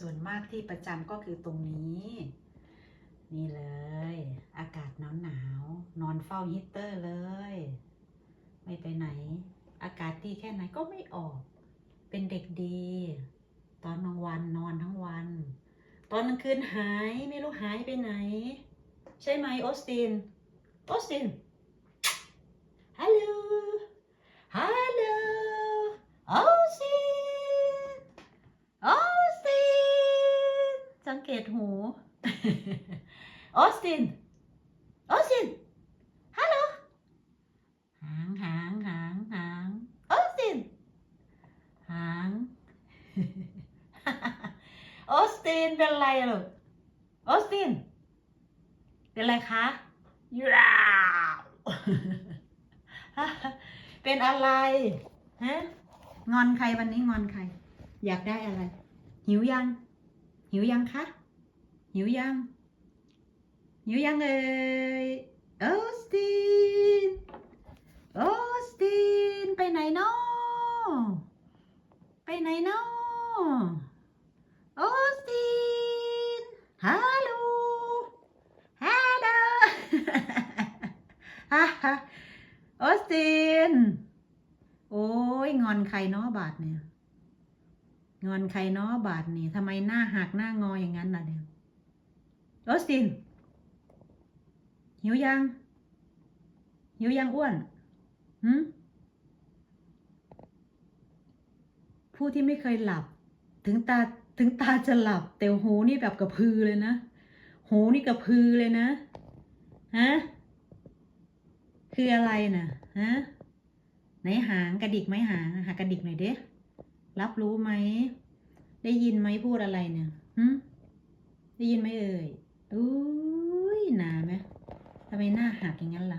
ส่วนมากที่ประจำก็คือตรงนี้ นี่เลย อากาศหนาวหนาวๆนอนเฝ้าฮีเตอร์เลย ไม่ไปไหน อากาศดีแค่ไหนก็ไม่ออก เป็นเด็กดี ตอนกลางวันนอนทั้งวัน ตอนกลางคืนหายไม่รู้หายไปไหน ใช่ไหมออสตินออสติน ฮัลโหล ฮัลโหล ออสติน ออสติน สังเกตหูออสตินออสตินฮัลโหลหางหางหางหางออสตินหางออสตินเป็นไรอะลูกออสตินเป็นไรคะยาวเป็นอะไรฮะงอนใครวันนี้งอนใคร อยากได้อะไร หิวยัง หิวยังคะ หิวยัง หิวยังเอ่ยออสตินออสตินไปไหนเนาะไปไหนเนาะออสตินฮัลโหลฮัลโหลฮ่าฮ่าออสตินโอ้ยงอนใครเนาะบาทเนี่ย งอนใครเนาะบาทนี่ทำไมหน้าหักหน้างออย่างนั้นล่ะเนี่ยออสติน หิวยัง หิวยังอ้วนหืมผู้ที่ไม่เคยหลับ ถึงตาถึงตาจะหลับ แต่หูนี่แบบกระพือเลยนะ หูนี่กระพือเลยนะ ฮะ คืออะไรน่ะ ฮะ ไหนหางกระดิกไหมหางหากระดิกหน่อยเด้ รับรู้ไหม ได้ยินไหมพูดอะไรเนี่ยหืมได้ยินไหมเอ่ยอุ้ยหนาไหมทำไมหน้าหักอย่างนั้นล่ะ